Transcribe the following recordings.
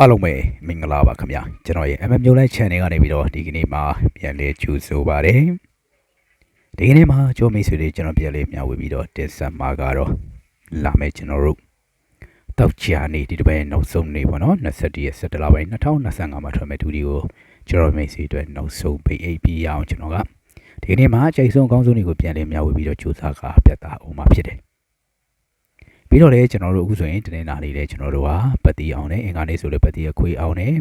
အားလုံးပဲမင်္ဂလာပါခင်ဗျာကျွန်တော်ရဲ့ MM မျိုးလိုက် channel ကနေပြီးတော့ဒီကနေ့မှာပြန်လည်ကြိုဆိုပါရစေဒီကနေ့မှာကြောမိတ်ဆွေတွေကျွန်တော်ပြန်လည်မျှဝေပြီးတော့တင်ဆက်မှာကတော့လာမယ့်ကျွန်တော်တို့တောက်ချာနေဒီတစ်ပတ်နောက်ဆုံးနေပေါ့နော်21ရက်17လပိုင်း2025မှာထွက်မဲ့တူဒီကိုကျွန်တော်မိတ်ဆွေတွေနောက်ဆုံးပိတ်အိပ်ပြီးရအောင်ကျွန်တော်ကဒီကနေ့မှာအချိန်ဆုံးအကောင်းဆုံးတွေကိုပြန်လည်မျှဝေပြီးတော့ကြိုးစားကာပြတ်သားအောင်မှာဖြစ်တယ် ပြီးတော့လည်းကျွန်တော်တို့အခုဆိုရင်တနင်္လာနေ့လည်းကျွန်တော်တို့ဟာပတ်တီအောင်နဲ့အင်္ဂါနေ့ဆိုလည်းပတ်တီရခွေအောင်နဲ့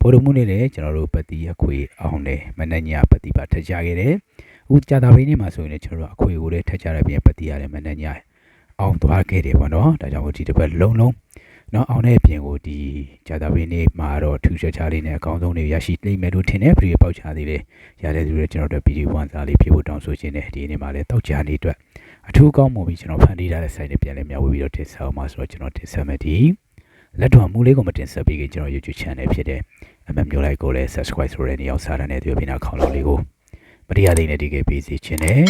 ဗုဒ္ဓမှုနေ့လည်းကျွန်တော်တို့ပတ်တီရခွေအောင်နဲ့မနက်ညပတ်တီပါထကြခဲ့တယ်အခုကြာတာပင်းနေ့မှာဆိုရင်လည်းကျွန်တော်တို့အခွေကိုလည်းထကြရပြင်ပတ်တီရလည်းမနက်ညအောင်သွားခဲ့တယ်ပေါ့နော်ဒါကြောင့်ဒီတစ်ပတ်လုံးလုံးနော်အောင်တဲ့အပြင်ကိုဒီကြာတာပင်းနေ့မှာတော့ထူးခြားခြားလေးနဲ့အကောင်းဆုံးတွေရရှိလိမ့်မယ်လို့ထင်တယ်ပြည်ပေါက်ချသေးတယ်ရတဲ့သူတွေကျွန်တော်တို့ဗီဒီယိုဝန်စားလေးဖြစ်ဖို့တောင်းဆိုခြင်းနဲ့ဒီနေ့မှာလည်းတောက်ကြနေအတွက် အထူးကောင်းမှုပြီးကျွန်တော်ဖန်တီးထားတဲ့ site တွေပြန်လည်မျှဝေပြီးတော့တင်ဆက်အောင်ပါဆိုတော့ကျွန်တော်တင်ဆက်မယ်ဒီလက်တော်မူလေးကိုမတင်ဆက်ပြီးခင်ကျွန်တော် YouTube channel ဖြစ်တဲ့ MM မျိုးလိုက်ကိုလည်း subscribe ဆိုတဲ့နေရာစားတဲ့နဲ့ဒီပြနာခေါင်းလုံးလေးကိုမတရားသိနေဒီကေပေးစီခြင်းနဲ့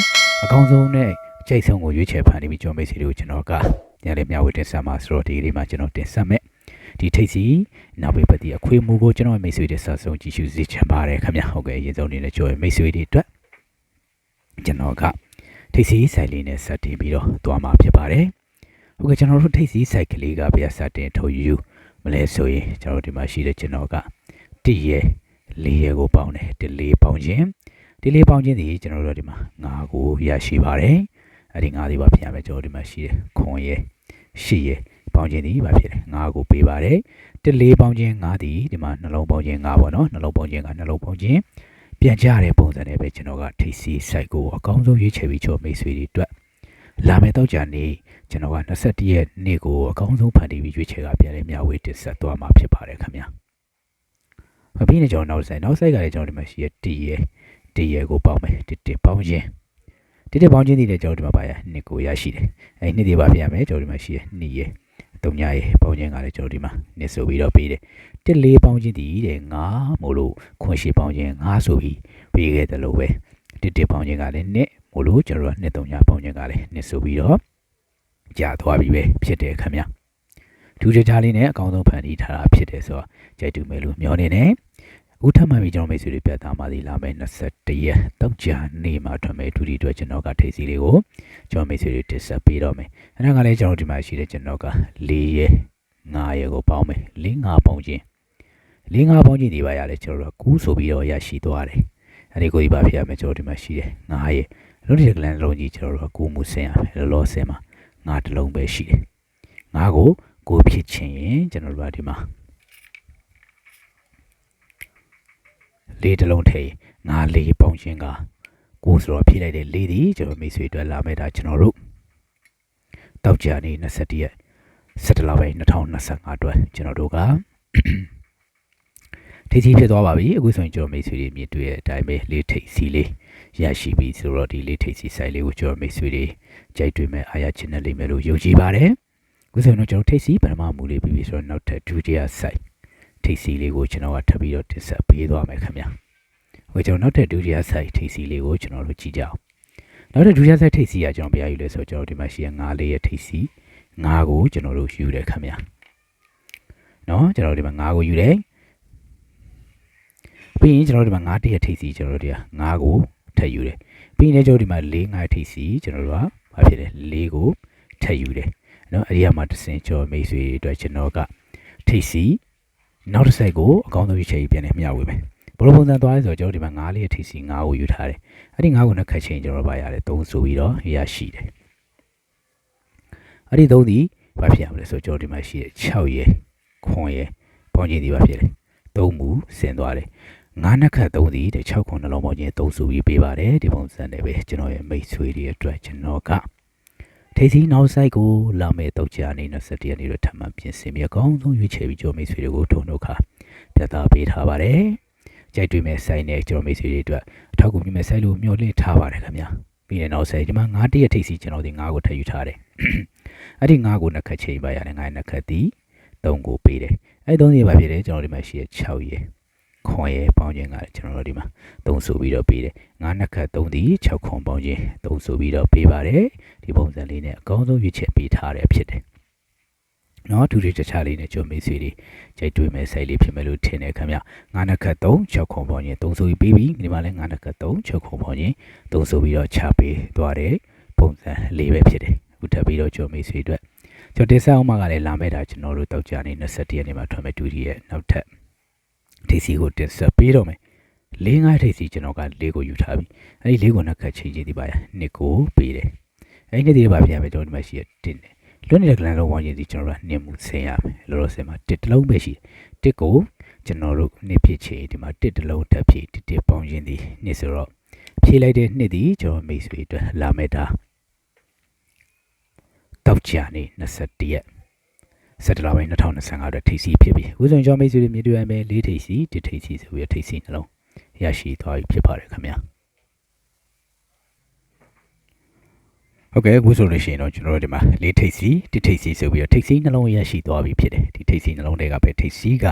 အကောင်းဆုံးနဲ့အကျိတ်ဆုံးကိုရွေးချယ်ဖန်တီးပြီးကျွန်တော်မိတ်ဆွေတွေကိုကျွန်တော်ကပြန်လည်မျှဝေတင်ဆက်မှာဆိုတော့ဒီကလေးမှာကျွန်တော်တင်ဆက်မယ်ဒီထိတ်စီနောက်ပိပတ်တီအခွေမူကိုကျွန်တော်မိတ်ဆွေတွေဆက်ဆုံးကြည့်ရှုစေချင်ပါတယ်ခင်ဗျာဟုတ်ကဲ့အရင်ဆုံးအနေနဲ့ကျွန်တော်မိတ်ဆွေတွေအတွက်ကျွန်တော်က ထိတ်စီဆိုင်လေးနဲ့ဆက်တင်ပြီးတော့သွားမှာဖြစ်ပါတယ်ဟုတ်ကဲ့ကျွန်တော်တို့ထိတ်စီဆိုင်ကလေးကပြဆက်တင်ထုတ်ယူမလဲဆိုရင်ကျွန်တော်တို့ဒီမှာရှိတဲ့ကျွန်တော်ကတည့်ရဲလေးရဲကိုပေါင်းတယ်ဒီလေးပေါင်းခြင်းဒီလေးပေါင်းခြင်းဒီကျွန်တော်တို့ဒီမှာငါးကိုရရှိပါတယ်အဲ့ဒီငါးဒီပါပြန်မယ်ကျွန်တော်ဒီမှာရှိတယ်ခွန်ရဲရှိရဲပေါင်းခြင်းဒီပါဖြစ်တယ်ငါးကိုပေးပါတယ်တလေးပေါင်းခြင်းငါးဒီဒီမှာနှလုံးပေါင်းခြင်းငါးပေါ့နော်နှလုံးပေါင်းခြင်းကနှလုံးပေါင်းခြင်း ပြန်ကြတဲ့ပုံစံနဲ့ပဲကျွန်တော်ကထိစီ site ကိုအကောင်းဆုံးရွေးချယ်ပြီးချောမိတ်ဆွေတွေအတွက်လာမယ့်တော့ကြာနေ့ကျွန်တော်က21ရက်နေ့ကိုအကောင်းဆုံးဖန်တီးပြီးရွေးချယ်ကပြန်လဲမျှဝေတင်ဆက်သွားမှာဖြစ်ပါတယ်ခင်ဗျာ။မပြီးနေကျွန်တော်နောက်ဆိုင်နောက်ဆိုင်ကလည်းကျွန်တော်ဒီမှာရှိရတည်ရတည်ရကိုပေါင်းမယ်တစ်တစ်ပေါင်းခြင်းတစ်တစ်ပေါင်းခြင်းဒီလည်းကျွန်တော်ဒီမှာပါရနှစ်ကိုရရှိတယ်။အဲနှစ်ဒီပါပြရမယ်ကျွန်တော်ဒီမှာရှိရနှစ်ရ တုံညာရပေါင်းခြင်းကလည်းကျွန်တော်ဒီမှာနှစ်ဆိုပြီးတော့ပြီးတယ်။တစ်လေးပေါင်းခြင်းဒီတဲ့ငါမို့လို့ခွန်ရှိပေါင်းခြင်းငါဆိုပြီးပြီးခဲ့တယ်လို့ပဲတစ်တစ်ပေါင်းခြင်းကလည်းနှစ်မို့လို့ကျွန်တော်တို့နှစ်တုံညာပေါင်းခြင်းကလည်းနှစ်ဆိုပြီးတော့ကြာသွားပြီပဲဖြစ်တယ်ခင်ဗျာဒူးကြကြလေးနဲ့အကောင်းဆုံးဖန်တီးထားတာဖြစ်တယ်ဆိုတော့ကြိုက်တူမယ်လို့မျှော်နေတယ် ဦးထပ်မှန်ပြီးကျွန်တော်မိတ်ဆွေတွေပြတ်သားပါသေးလာမယ်21ရက်တောက်ကြနေမှာထွက်မယ်ဒူဒီအတွက်ကျွန်တော်ကထိတ်စီလေးကိုကျွန်တော်မိတ်ဆွေတွေတစ်ဆက်ပေးတော့မယ်အဲ့ဒါကလည်းကျွန်တော်ဒီမှာရှိတဲ့ကျွန်တော်က၄ရက်9ရက်ကိုပေါင်းမယ်၄၅ပေါင်းခြင်း၄၅ပေါင်းခြင်းဒီပါရတယ်ကျွန်တော်တို့ကူးဆိုပြီးတော့ရရှိသွားတယ်အဲ့ဒီကိုဒီပါဖြစ်ရမယ်ကျွန်တော်ဒီမှာရှိတယ်9ရက်လုံးဒီကလန်လုံးကြီးကျွန်တော်တို့ကကူးမှုဆင်းရမယ်လောလောဆင်းမှာငါတစ်လုံးပဲရှိတယ်ငါကိုကိုဖြစ်ချင်ရင်ကျွန်တော်တို့ကဒီမှာ လေးတစ်လုံးထည့်ငါလေးပေါင်းခြင်းကကိုဆိုတော့ဖြည့်လိုက်တဲ့လေးဒီကျွန်တော်မိတ်ဆွေအတွက်လာမဲ့တာကျွန်တော်တို့တောက်ကြနေ21ရက်17လပိုင်း2025အတွက်ကျွန်တော်တို့ကထိစီဖြစ်သွားပါပြီအခုဆိုရင်ကျွန်တော်မိတ်ဆွေတွေမြင်တွေ့တဲ့အတိုင်းပဲလေးထိစီလေးရရှိပြီဆိုတော့ဒီလေးထိစီဆိုင်လေးကိုကျွန်တော်မိတ်ဆွေတွေကြိုက်တွေ့မဲ့အားရချင်တဲ့လိမ့်မယ်လို့ယုံကြည်ပါတယ်အခုဆိုရင်တော့ကျွန်တော်ထိစီပထမမူလေးပြီးပြီဆိုတော့နောက်ထပ်ဒုတိယဆိုင် ထိစီလေးကိုကျွန်တော်ကထပ်ပြီးတော့တင်ဆက်ပေးသွားမယ်ခင်ဗျာဟိုကျွန်တော်နောက်ထပ်ဒုတိယဆိုင်ထိစီလေးကိုကျွန်တော်တို့ကြည့်ကြအောင်နောက်ထပ်ဒုတိယဆိုင်ထိစီကကျွန်တော်ပြရယူလဲဆိုတော့ကျွန်တော်ဒီမှာရှိရငါးလေးရဲ့ထိစီငါးကိုကျွန်တော်တို့ယူတယ်ခင်ဗျာနော်ကျွန်တော်ဒီမှာငါးကိုယူတယ်ပြီးရင်ကျွန်တော်ဒီမှာ9တရက်ထိပ်စီကျွန်တော်တို့ဒီ9ကိုထပ်ယူတယ်ပြီးရင်ကျွန်တော်ဒီမှာ4 9ထိပ်စီကျွန်တော်တို့ကဘာဖြစ်လဲ4ကိုထပ်ယူတယ်နော်အဲ့ဒီမှာတစ်စင်ကျော်မိတ်ဆွေတွေအတွက်ကျွန်တော်ကထိပ်စီ နောက်တစ်ဆိုင်ကိုအကောင်းဆုံးရွေးချယ်ပြန်နေမျှဝေမယ်ဘလိုပုံစံသွားလဲဆိုတော့ကျွန်တော်ဒီမှာ9လေးထိပ်စီ9ကိုယူထားတယ်အဲ့ဒီ9ကိုနှစ်ခတ်ချင်းကျွန်တော်ပါရတယ်3ဆိုပြီးတော့ရရှိတယ်အဲ့ဒီ3ဒီဘာဖြစ်ရမလဲဆိုတော့ကျွန်တော်ဒီမှာရှိတဲ့6ရယ်ခွန်ရယ်ပေါင်းချင်းဒီဘာဖြစ်လဲ3မူဆင်သွားတယ်ငါးနှစ်ခတ်သုံးစီတဲ့6ခုနှလုံးပေါင်းချင်းသုံးစုပြီးပေးပါတယ်ဒီပုံစံနဲ့ပဲကျွန်တော်ရဲ့မိတ်ဆွေတွေအတွက်ကျွန်တော်က ထိစီနောက်ဆိုင်ကိုလာမဲ့တော့ကြာနေ27ရက်နေ့တော့ထပ်မံပြင်ဆင်ပြီးအကောင်းဆုံးရွေးချယ်ပြီးကျွန်တော်မိတ်ဆွေတွေကိုထုံတို့ခါပြသပေးထားပါတယ်ကြိုက်တွေ့မဲ့ဆိုင်နဲ့ကျွန်တော်မိတ်ဆွေတွေအတွက်အထောက်အကူပြုမဲ့ဆိုင်လို့မျှော်လင့်ထားပါတယ်ခင်ဗျာပြီးရင်နောက်ဆိုင်ဒီမှာငါးတရက်ထိစီကျွန်တော်ဒီငါးကိုထပ်ယူထားတယ်အဲ့ဒီငါးကိုနှစ်ခတ်ချိန်ပါရတယ်ငါးနှစ်ခတ်တီး3ကိုပေးတယ်အဲ့3စီပါဖြစ်တယ်ကျွန်တော်ဒီမှာရှိရ6ရက် ခွန်ရဲ့ပေါင်းခြင်းကကျွန်တော်တို့ဒီမှာသုံးဆိုပြီးတော့ပေးတယ်ငါးနှစ်ခတ်သုံးသည်6ခွန်ပေါင်းခြင်းသုံးဆိုပြီးတော့ပေးပါတယ်ဒီပုံစံလေးနဲ့အကောင်းဆုံးရွေးချက်ပေးထားတယ်ဖြစ်တယ်နော်ဒူတွေတခြားလေးနဲ့ကြုံမိတ်ဆွေတွေကြိုက်တွေ့မဲ့ဆိုင်လေးဖြစ်မယ်လို့ထင်တယ်ခင်ဗျငါးနှစ်ခတ်3 6ခွန်ပေါင်းရင်3ဆိုပြီးပြီးပြီဒီမှာလည်းငါးနှစ်ခတ်3 6ခွန်ပေါင်းရင်3ဆိုပြီးတော့ချပေးသွားတယ်ပုံစံလေးပဲဖြစ်တယ်အခုထပ်ပြီးတော့ကြုံမိတ်ဆွေအတွက်ကျွန်တော်တင်ဆက်အောင်မှာကလည်းလာမဲ့တာကျွန်တော်တို့တောက်ကြနေ27ရက်နေ့မှာထွက်မဲ့ဒူဒီရဲ့နောက်ထပ် ဒီစီကိုတင်ဆက်ပေးတော့မယ်လေးငါးထိပ်စီကျွန်တော်ကလေးကိုယူထားပြီအဲဒီလေးကိုနှစ်ခတ်ချိန်ကြည့်ဒီပါရနှစ်ကိုပေးတယ်အဲဒီနှစ်ဒီပါပြန်မယ်ကျွန်တော်ဒီမှာရှိရတင်တယ်လွတ်နေတဲ့ကလန်လုံးဝိုင်းရင်ဒီကျွန်တော်တို့ကနှင်မှုဆင်းရမယ်လောလောဆယ်မှာတစ်တစ်လုံးပဲရှိတယ်တစ်ကိုကျွန်တော်တို့နှစ်ဖြစ်ချေဒီမှာတစ်တစ်လုံးတက်ဖြစ်တစ်တစ်ပေါင်းရင်ဒီနှစ်ဆိုတော့ဖြည့်လိုက်တဲ့နှစ်ဒီကျွန်တော်မိတ်ဆွေအတွက်လာမဲ့တာတောက်ချာနေ21ရက် စက်တလပိုင်း2025အတွက်ထိပ်စီဖြစ်ပြီဦးစွန်ကျော်မိတ်ဆွေတွေမြင်တွေ့ရမယ်လေးထိပ်စီတစ်ထိပ်စီဆိုပြီးထိပ်စီနှလုံးရရှိသွားပြီဖြစ်ပါတယ်ခင်ဗျာဟုတ်ကဲ့အခုဆိုလို့ရှိရင်တော့ကျွန်တော်တို့ဒီမှာလေးထိပ်စီတစ်ထိပ်စီဆိုပြီးတော့ထိပ်စီနှလုံးရရှိသွားပြီဖြစ်တယ်ဒီထိပ်စီနှလုံးတွေကပဲထိပ်စီက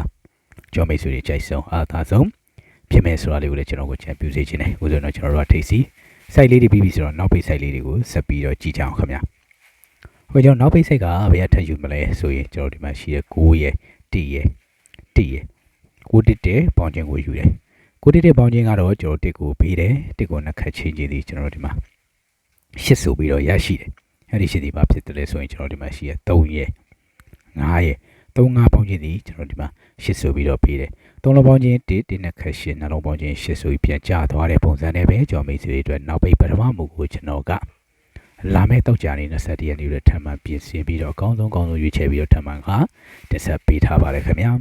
ကျော်မိတ်ဆွေတွေကြိုက်ဆုံးအားသာဆုံးဖြစ်မယ်ဆိုတာလေးကိုလည်းကျွန်တော်ကိုချန်ပြစေချင်တယ်အခုဆိုတော့ကျွန်တော်တို့ကထိပ်စီစိုက်လေးတွေပြီးပြီဆိုတော့နောက်ပိတ်စိုက်လေးတွေကိုဆက်ပြီးတော့ကြည့်ကြအောင်ခင်ဗျာ ဟိုကျွန်တော်နောက်ပိတ်စိုက်ကဘယ်ရထပ်ယူမလဲဆိုရင်ကျွန်တော်ဒီမှာရှိတဲ့9ရဲ့1ရဲ့1ရဲ့9တစ်တဲ့ပေါင်းခြင်းကိုယူတယ်9တစ်တဲ့ပေါင်းခြင်းကတော့ကျွန်တော်တစ်ကိုပေးတယ်တစ်ကိုနှစ်ခတ်ချင်းချင်းဒီကျွန်တော်တို့ဒီမှာရှစ်ဆိုပြီးတော့ရရှိတယ်အဲ့ဒီရှစ်ဒီပါဖြစ်တယ်လဲဆိုရင်ကျွန်တော်ဒီမှာရှိရ3ရဲ့9ရဲ့3 5ပေါင်းခြင်းဒီကျွန်တော်ဒီမှာရှစ်ဆိုပြီးတော့ပေးတယ်3လုံးပေါင်းခြင်း1 1နဲ့ခက်ရှစ်နှလုံးပေါင်းခြင်းရှစ်ဆိုပြီးပြန်ကျသွားတဲ့ပုံစံနဲ့ပဲကျွန်တော်မိတ်ဆွေတွေအတွက်နောက်ပိတ်ပထမမူကိုကျွန်တော်က လာမယ့်တောက်ကြနေ27ရက်နေ့တွေထပ်မံပြင်ဆင်ပြီးတော့အကောင်းဆုံးကောင်းဆုံးရွေးချယ်ပြီးတော့ထပ်မံကတက်ဆက်ပေးထားပါတယ်ခင်ဗျာ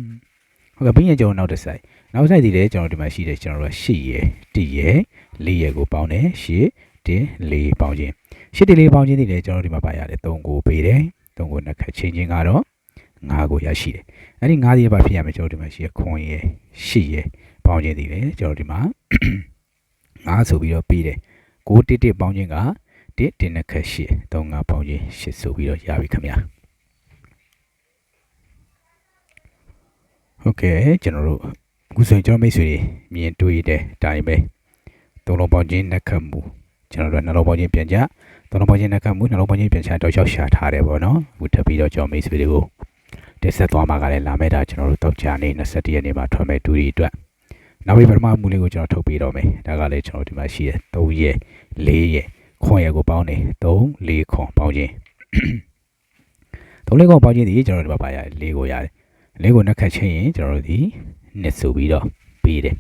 ဟုတ်ကဲ့ပြီးရင်ကျွန်တော်နောက်တစ်ဆိုင်နောက်ဆိုင်ဒီလေကျွန်တော်ဒီမှာရှိတယ်ကျွန်တော်တို့8ရဲ့1ရဲ့4ရဲ့ကိုပေါင်းတယ်8တင်4ပေါင်းခြင်းရှစ်တင်4ပေါင်းခြင်းဒီလည်းကျွန်တော်ဒီမှာပါရတယ်3ကိုပေးတယ်3ကိုနှစ်ခတ်ချင်းချင်းကတော့5ကိုရရှိတယ်အဲ့ဒီ5ဒီပါဖြစ်ရမယ်ကျွန်တော်ဒီမှာရှိရခွန်ရယ်8ရယ်ပေါင်းခြင်းဒီလည်းကျွန်တော်ဒီမှာ5ဆိုပြီးတော့ပေးတယ်6တစ်တစ်ပေါင်းခြင်းက 1တင်နှစ်ခတ်8 3 5ပေါင်းခြင်း8ဆိုပြီးတော့ရပြီခင်ဗျာဟုတ်ကဲ့ကျွန်တော်တို့အခုဆိုရင်ကျွန်တော်မိတ်ဆွေတွေမြင်တွေ့တဲ့အတိုင်းပဲသုံးလုံးပေါင်းခြင်းနှစ်ခတ်မှုကျွန်တော်တို့နှလုံးပေါင်းခြင်းပြန်ကြသုံးလုံးပေါင်းခြင်းနဲ့ကမှုနှလုံးပေါင်းခြင်းပြန်ချတော့ရောက်ရှာထားတယ်ပေါ့နော်အခုထပ်ပြီးတော့ကြောင်မိတ်ဆွေတွေကိုတက်ဆက်သွားမှာကလည်းလာမဲ့တာကျွန်တော်တို့တောက်ချနေ21ရက်နေ့မှာထွက်မဲ့တူရီအတွက်နောက်ပြီးပထမမူလေးကိုကျွန်တော်ထုတ်ပေးတော့မယ်ဒါကလည်းကျွန်တော်ဒီမှာရှိတဲ့3ရက်4ရက် ခွန်ရက်ကိုပေါင်းတယ်3 4ခွန်ပေါင်းခြင်း3 4ခွန်ပေါင်းခြင်းဒီကျွန်တော်ဒီမှာပါရတယ်4ကိုရတယ်4ကိုနှစ်ခတ်ချင်းရင်ကျွန်တော်တို့ဒီနှစ်ဆိုပြီးတော့ပေးတယ်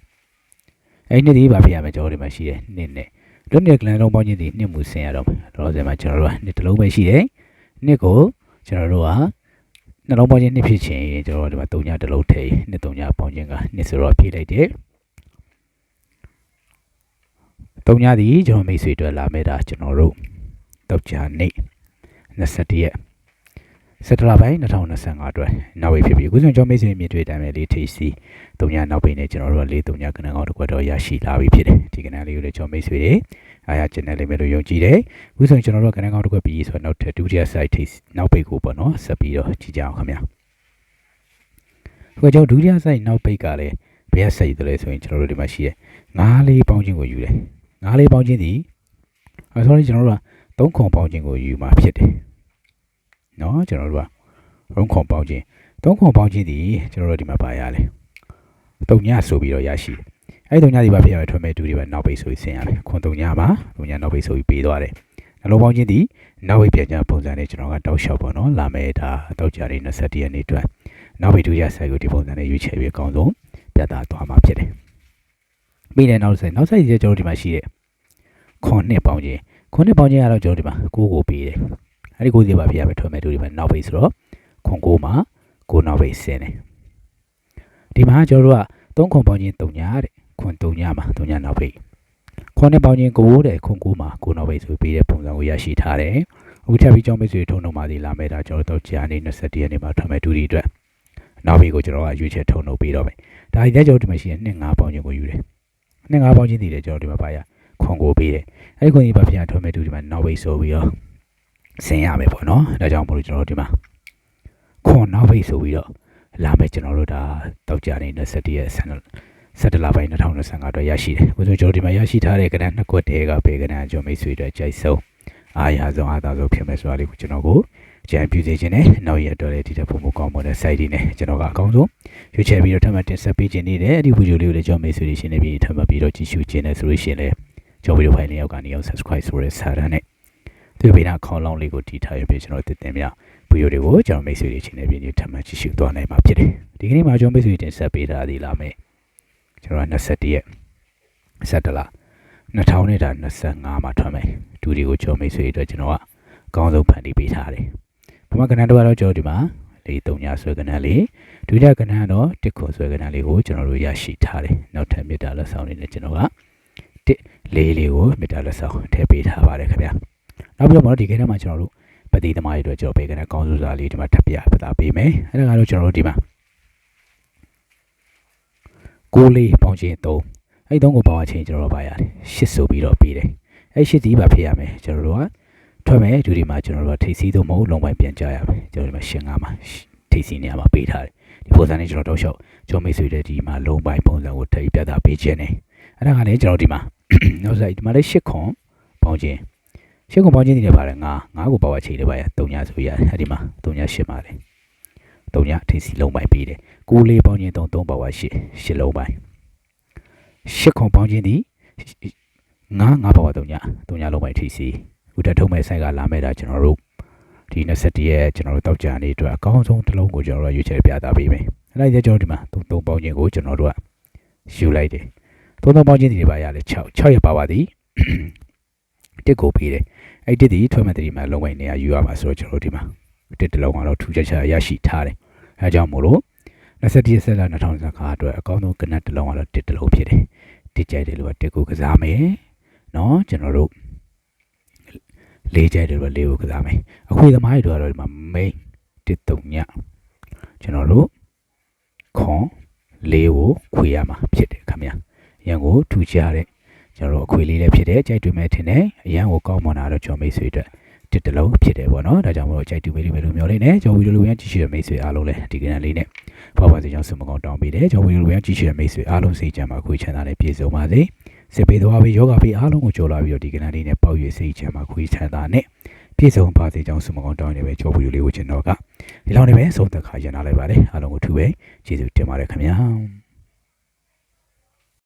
အဲ့ဒီနှစ်ဒီပါပြရမယ်ကျွန်တော်ဒီမှာရှိတယ်နှစ်နဲ့လွတ်နေတဲ့ကလန်လုံးပေါင်းခြင်းဒီနှစ်မှုဆင်ရတော့မယ်တော့ဆယ်မှာကျွန်တော်တို့ကနှစ်တစ်လုံးပဲရှိတယ်နှစ်ကိုကျွန်တော်တို့ကနှလုံးပေါင်းခြင်းနှစ်ဖြစ်ချင်ရင်ကျွန်တော်တို့ဒီမှာ၃ညတစ်လုံးထည့်နှစ်၃ညပေါင်းခြင်းကနှစ်ဆိုတော့ဖြည့်လိုက်တယ် ၃ညဒီကျွန်တော်မိတ်ဆွေတွေ့လာမဲ့တာကျွန်တော်တို့တောက်ကြနေ21ရက်စက်တလပိုင်း2025အတွက်နောက်ဝေးဖြစ်ပြီးအခုဆိုကျွန်တော်မိတ်ဆွေမြင်တွေ့တိုင်းပဲလေးထိစီ၃ညနောက်ပိနေကျွန်တော်တို့ကလေး၃ညကနန်းကောင်းတစ်ခွက်တော့ရရှိလာပြီဖြစ်တယ်ဒီကနန်းလေးကိုလည်းကျွန်တော်မိတ်ဆွေတွေအားရကျင်တယ်လိမ့်မယ်လို့ယုံကြည်တယ်အခုဆိုရင်ကျွန်တော်တို့ကကနန်းကောင်းတစ်ခွက်ပြီးဆိုတော့နောက်ထပ်ဒုတိယ site ထိနောက်ပိကိုပေါ့နော်ဆက်ပြီးတော့ကြည့်ကြအောင်ခင်ဗျာအခုကျွန်တော်ဒုတိယ site နောက်ပိကလည်းဘယ်ဆက်ရည်တယ်လဲဆိုရင်ကျွန်တော်တို့ဒီမှာရှိရဲငါးလေးပေါင်းခြင်းကိုယူတယ် ငါးလေးပေါင်းခြင်းဒီအဲ sorry ကျွန်တော်တို့ကသုံးခွန်ပေါင်းခြင်းကိုယူมาဖြစ်တယ်နော်ကျွန်တော်တို့ကသုံးခွန်ပေါင်းခြင်းသုံးခွန်ပေါင်းခြင်းဒီကျွန်တော်တို့ဒီမှာပါရလဲတုံညဆိုပြီးတော့ရရှိတယ်အဲ့တုံညဒီပါဖြစ်ရမယ်ထွန်းမဲ့တူတွေပဲနောက်ပိတ်ဆိုပြီးဆင်ရမယ်ခွန်တုံညမှာတုံညနောက်ပိတ်ဆိုပြီးပေးသွားတယ်နှလုံးပေါင်းခြင်းဒီနောက်ပိတ်ပြန်ကြပုံစံနဲ့ကျွန်တော်ကတောက်လျှောက်ပေါ့နော်လာမယ်ဒါတောက်ကြနေ21ရက်နေ့အတွက်နောက်ပိတ်ဒုတိယဆိုင်ကိုဒီပုံစံနဲ့ရွေးချယ်ပြီးအကောင်းဆုံးပြသသွားမှာဖြစ်တယ် ပြီးတဲ့နောက်ဆိုင်နောက်ဆိုင်ကျကျွန်တော်ဒီမှာရှိတဲ့ခွန်နှစ်ပေါင်းခြင်းခွန်နှစ်ပေါင်းခြင်းကတော့ကျွန်တော်ဒီမှာကိုးကိုပေးတယ်အဲ့ဒီကိုးစီပါပြရမယ်ထွန်းမဲ့တူတွေပဲနောက်ပိတ်ဆိုတော့ခွန်ကိုးမှာကိုးနောက်ပိတ်ဆင်းတယ်ဒီမှာကျွန်တော်တို့ကသုံးခွန်ပေါင်းခြင်း3ညတဲ့ခွန်3ညမှာ3ညနောက်ပိတ်ခွန်နှစ်ပေါင်းခြင်း9တဲ့ခွန်9မှာ9နောက်ပိတ်ဆိုပြီးတဲ့ပုံစံကိုရရှိထားတယ်အခုထပ်ပြီးကြောင်းပိတ်ဆိုထုံနှုံပါစီလာမယ်ဒါကျွန်တော်တို့ကြာနေ21ရက်နေ့မှာထွန်းမဲ့တူတွေအတွက်နောက်ပိတ်ကိုကျွန်တော်ကရွေးချယ်ထုံနှုံပေးတော့မယ်ဒါဒီလက်ကျွန်တော်ဒီမှာရှိတဲ့2 5ပေါင်းခြင်းကိုယူတယ် 2 5ပေါင်းခြင်းတည်တယ်ကျွန်တော်ဒီမှာပါရခွန်ကိုပေးတယ်အဲ့ဒီခွန်ကြီးပါပြန်ထွန်းမဲ့တူဒီမှာနောက်ပိတ်ဆိုပြီးတော့ဆင်ရမယ်ပေါ့နော်ဒါကြောင့်မို့လို့ကျွန်တော်တို့ဒီမှာခွန်နောက်ပိတ်ဆိုပြီးတော့လာမယ်ကျွန်တော်တို့ဒါတောက်ကြနေ21ရက်ဆန်17လပိုင်း2025အတွက်ရရှိတယ်။ဘုဆိုကျွန်တော်ဒီမှာရရှိထားတဲ့ကဏ္ဍနှစ်ခွက်တည်းကဘေကဏ္ဍကျွန်မိတ်ဆွေတွေကြိုက်ဆုံးအားရဆုံးအားသာဆုံးဖြစ်မယ်ဆိုတာလေးကိုကျွန်တော်ကို ကြံပြစေခြင်းနဲ့နောက်ရက်တော့လေဒီတဲ့ပုံမကောင်းမွန်တဲ့ site တွေနဲ့ကျွန်တော်ကအကောင်းဆုံးရွေးချယ်ပြီးတော့ထပ်မံတင်ဆက်ပေးခြင်းနေတယ်အဲ့ဒီဗီဒီယိုလေးကိုလည်းကျွန်တော်မိတ်ဆွေတွေရှင်းနေပြီးထပ်မံပြီးတော့ကြည့်ရှုခြင်းနဲ့ဆိုလို့ရှိရင်လည်းကျွန်တော်ဗီဒီယိုဖိုင်လေးရောက်ကနေအောင် subscribe ဆိုတဲ့စာတန်းနဲ့သူ့ဘေးနာခေါင်းလောင်းလေးကိုတီထားရပြီးကျွန်တော်တင်တင်မြဗီဒီယိုတွေကိုကျွန်တော်မိတ်ဆွေတွေရှင်းနေပြီးထပ်မံကြည့်ရှုသွားနိုင်မှာဖြစ်တယ်ဒီကနေ့မှာကျွန်တော်မိတ်ဆွေတင်ဆက်ပေးထားသေးလားမယ်ကျွန်တော်21ရက်17လ2025မှာထွက်မယ်ဒူဒီကိုကျွန်တော်မိတ်ဆွေတွေအတွက်ကျွန်တော်ကအကောင်းဆုံးဖန်တီးပေးထားတယ် ပထမကဏ္ဍတော့ကတော့ကျွန်တော်ဒီမှာလေး၃ညဆွဲကဏ္ဍလေးဒုတိယကဏ္ဍတော့တစ်ခုဆွဲကဏ္ဍလေးကိုကျွန်တော်တို့ရရှိထားတယ်နောက်ထပ်မေတ္တာလက်ဆောင်လေးနဲ့ကျွန်တော်ကတစ်လေးလေးကိုမေတ္တာလက်ဆောင်ထည့်ပေးထားပါတယ်ခင်ဗျာနောက်ပြီးတော့ဒီကဏ္ဍမှာကျွန်တော်တို့ပတိသမားတွေအတွက်ကျွန်တော်ဘေးကဏ္ဍကောင်းစုစားလေးဒီမှာထပ်ပြပတာပေးမယ်အဲ့ဒါကတော့ကျွန်တော်တို့ဒီမှာကိုလေးပေါင်းချင်း3အဲ့သုံးကိုပေါင်းအချင်းကျွန်တော်တို့ပါရတယ်ရှစ်ဆိုပြီးတော့ပြီးတယ်အဲ့ရှစ်ဒီပါဖြစ်ရမယ်ကျွန်တော်တို့က ထွက်မယ်ဒူဒီမှာကျွန်တော်တို့ကထိပ်စီးတော့မဟုတ်လုံပိုင်းပြန်ကြရမယ်ကျွန်တော်ဒီမှာရှင်းငါမှာထိပ်စီးနေရာမှာပေးထားတယ်ဒီပုံစံနဲ့ကျွန်တော်တောက်လျှောက်ကျွန်တော်မိတ်ဆွေတွေဒီမှာလုံပိုင်းပုံစံကိုထိပ်ပြတာပေးခြင်းနေအဲ့ဒါကလည်းကျွန်တော်ဒီမှာနောက်ဆိုင်ဒီမှာလည်းရှစ်ခွန်ပေါင်းချင်းရှစ်ခွန်ပေါင်းချင်းဒီလည်းပါတယ်ငါငါကိုပါဝါချိန်လေးပါရ3ညဆိုရတယ်အဲ့ဒီမှာ3ညရှစ်ပါတယ်3ညထိပ်စီးလုံပိုင်းပေးတယ်ကိုလေးပေါင်းချင်း3 3ပါဝါရှစ်ရှစ်လုံပိုင်းရှစ်ခွန်ပေါင်းချင်းဒီငါငါပါဝါ3ည3ညလုံပိုင်းထိပ်စီး ဥထထုံးမဲ့ဆိုင်ကလာမဲ့တာကျွန်တော်တို့ဒီ21ရက်ကျွန်တော်တို့တောက်ကြနေအတွက်အကောင်းဆုံးတစ်လုံးကိုကျွန်တော်တို့ရွေးချယ်ပြသပေးမယ်။အဲ့ဒါကြကျွန်တော်ဒီမှာသုံးသုံးပေါင်းခြင်းကိုကျွန်တော်တို့ကယူလိုက်တယ်။သုံးသုံးပေါင်းခြင်းဒီပါရလဲ6 6ရက်ပါပါသည်။တစ်ကိုပေးတယ်။အဲ့တစ်ဒီထွက်မဲ့တတိမှာလုံးဝနေရာယူရမှာဆိုတော့ကျွန်တော်တို့ဒီမှာတစ်တစ်လုံးကတော့ထူးခြားခြားရရှိထားတယ်။အဲကြောင့်မို့လို့21ရက်ဆက်လာ2025အတွက်အကောင်းဆုံးကနက်တစ်လုံးကတော့တစ်တစ်လုံးဖြစ်တယ်။တစ်ကြိုက်တယ်လို့ကတစ်ကိုကစားမယ်။နော်ကျွန်တော်တို့ လေးကြိုက်တယ်လို့လေးကိုကစားမယ်အခွေသမားတွေတော့ဒီမှာ main တစ်တုံညကျွန်တော်တို့ခွန်လေးကိုခွေရမှာဖြစ်တယ်ခင်ဗျာရန်ကိုထူကြတဲ့ကျွန်တော်တို့အခွေလေးလည်းဖြစ်တယ်ကြိုက်တွေ့မဲ့ထင်တယ်အရန်ကိုကောင်းမွန်တာတော့ကျွန်တော်မိတ်ဆွေအတွက်တစ်တလုံးဖြစ်တယ်ပေါ့နော်ဒါကြောင့်မို့လို့ကြိုက်တူပေးလိမ့်မယ်လို့မျှော်လင့်နေကျွန်တော်ဗီဒီယိုလိုရကြည့်ရှုတဲ့မိတ်ဆွေအားလုံးလည်းဒီကနေ့လေးနဲ့ပေါ့ပါစေကြောင်းဆုမကောင်းတောင်းပေးတယ်ကျွန်တော်ဗီဒီယိုလိုရကြည့်ရှုတဲ့မိတ်ဆွေအားလုံးစိတ်ကြမှာခွေချမ်းသာနဲ့ပြည့်စုံပါစေ စစ်ပေးသွားပြီးယောဂပြီးအားလုံးကိုကြော်လာပြီးတော့ဒီကနေ့လေးနဲ့ပေါ့ရွေစိတ်ချမ်းမှာခွေချမ်းသာနဲ့ပြည့်စုံပါစေကြောင်းဆုမကောင်းတောင်းနေပဲကြော်ဗီဒီယိုလေးကိုကျွန်တော်ကဒီလောက်နေပဲဆုံးသက်ခါရန်လာလိုက်ပါတယ်အားလုံးကိုထူပဲကျေးဇူးတင်ပါတယ်ခင်ဗျာ